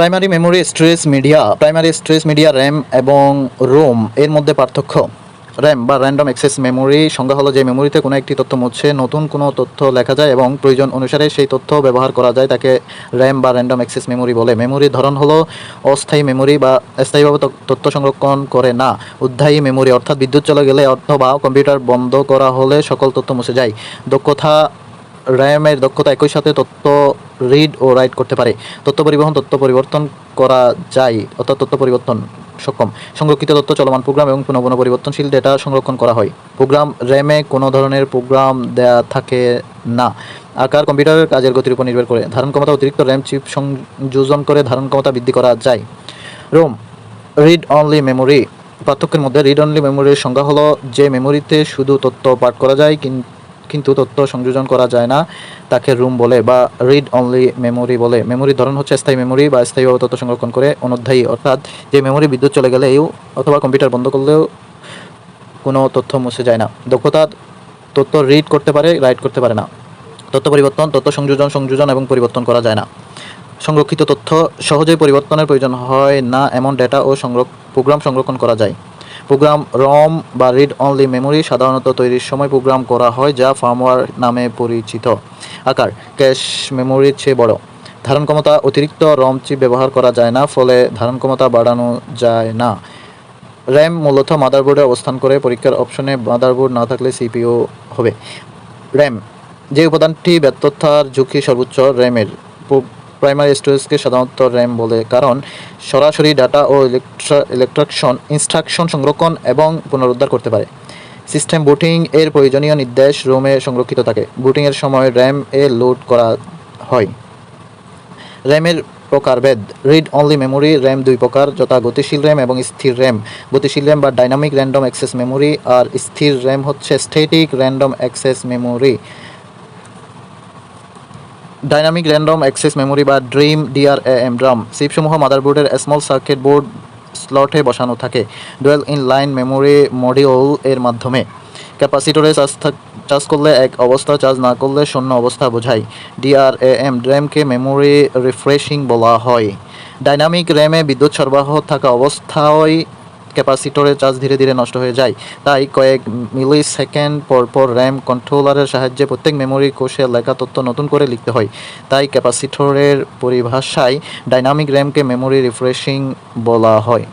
Primary memory storage media primary storage media RAM এবং ROM এর মধ্যে পার্থক্য। র্যাম বা র্যান্ডম অ্যাক্সেস মেমোরি সংজ্ঞা হলো যে মেমোরিতে কোনো একটি তথ্য মুছে নতুন কোনো তথ্য লেখা যায় এবং প্রয়োজন অনুসারে সেই তথ্য ব্যবহার করা যায় তাকে র্যাম বা র্যান্ডম অ্যাক্সেস মেমোরি বলে। মেমোরির ধরন হলো অস্থায়ী মেমোরি বা স্থায়ীভাবে তথ্য সংরক্ষণ করে না, উদ্ধায়ী মেমোরি অর্থাৎ বিদ্যুৎ চলে গেলে অথবা কম্পিউটার বন্ধ করা হলে সকল তথ্য মুছে যায়। দক্ষতা র্যামের দক্ষতা একই সাথে তথ্য রিড ও রাইট করতে পারে। তথ্য পরিবহন, তথ্য পরিবর্তন করা যায়, অর্থাৎ তথ্য পরিবর্তন সক্ষম। সংরক্ষিত তথ্য চলমান প্রোগ্রাম এবং পুনঃ পরিবর্তনশীল ডেটা সংরক্ষণ করা হয়। প্রোগ্রাম র্যামে কোনো ধরনের প্রোগ্রাম দেয়া থাকে না। আকার কম্পিউটারের কাজের গতির উপর নির্ভর করে। ধারণ ক্ষমতা অতিরিক্ত র্যাম চিপ সংযোজন করে ধারণ ক্ষমতা বৃদ্ধি করা যায়। রোম রিড অনলি মেমোরি পার্থক্যের মধ্যে রিড অনলি মেমোরির সংজ্ঞা হলো যে মেমোরিতে শুধু তথ্য পাঠ করা যায়, কিন- কিন্তু তথ্য সংযোজন করা যায় না। তাকে রুম বলে বা রিড অনলি মেমোরি বলে। মেমোরির ধরন হচ্ছে স্থায়ী মেমোরি বা স্থায়ীভাবে তথ্য সংরক্ষণ করে অনধ্যায়ী, অর্থাৎ যে মেমোরি বিদ্যুৎ চলে গেলেও অথবা কম্পিউটার বন্ধ করলেও কোনো তথ্য মুছে যায় না। দক্ষতা তথ্য রিড করতে পারে রাইট করতে পারে না। তথ্য পরিবর্তন, তথ্য সংযোজন সংযোজন এবং পরিবর্তন করা যায় না। সংরক্ষিত তথ্য সহজেই পরিবর্তনের প্রয়োজন হয় না, এমন ডেটা ও প্রোগ্রাম সংরক্ষণ করা যায়। প্রোগ্রাম রম বা রিড অনলি মেমোরি সাধারণত তৈরির সময় প্রোগ্রাম করা হয় যা ফার্মওয়্যার নামে পরিচিত। আকার ক্যাশ মেমোরির চেয়ে বড়। ধারণ ক্ষমতা অতিরিক্ত রম চিপ ব্যবহার করা যায় না, ফলে ধারণ ক্ষমতা বাড়ানো যায় না। র্যাম মূলত মাদারবোর্ডে অবস্থান করে, পরীক্ষার অপশনে মাদারবোর্ড না থাকলে সিপিইউ হবে। র্যাম যে উপাদানটি ব্যর্থতার ঝুঁকি সর্বোচ্চ র্যামের প্রাইমারি স্টোরেজকে সাধারণত র্যাম বলে, কারণ সরাসরি ডাটা ও ইলেকট্রাকশন, ইনস্ট্রাকশন সংরক্ষণ এবং পুনরুদ্ধার করতে পারে। সিস্টেম বুটিং এর প্রয়োজনীয় নির্দেশ রোমে সংরক্ষিত থাকে। বুটিংয়ের সময় র্যাম এ লোড করা হয়। র্যামের প্রকারভেদ রিড অনলি মেমোরি র্যাম দুই প্রকার, যথা গতিশীল র্যাম এবং স্থির র্যাম। গতিশীল র্যাম বা ডাইনামিক র্যান্ডম অ্যাক্সেস মেমোরি আর স্থির র্যাম হচ্ছে static random access memory dynamic random access memory বা ড্রিম ডিআরএএম ড্রাম চিপসমূহ মাদারবোর্ডের স্মল সার্কিট বোর্ড স্লটে বসানো থাকে। Dual in line memory module এর মাধ্যমে। ক্যাপাসিটরে চার্জ চার্জ করলে এক অবস্থা চার্জ না করলে শূন্য অবস্থা বোঝায়। ডিআরএএম র্যামকে মেমোরি রিফ্রেশিং বলা হয়। ডাইনামিক র্যামে বিদ্যুৎ সরবরাহ থাকা অবস্থায় ক্যাপাসিটরের চার্জ ধীরে ধীরে নষ্ট হয়ে যায়। তাই কয়েক মিলি সেকেন্ড পর পর র্যাম কন্ট্রোলারের সাহায্যে প্রত্যেক মেমোরি কোষে লেখা তথ্য নতুন করে লিখতে হয়। তাই ক্যাপাসিটরের পরিভাষায় ডাইনামিক র্যামকে মেমোরি রিফ্রেশিং বলা হয়।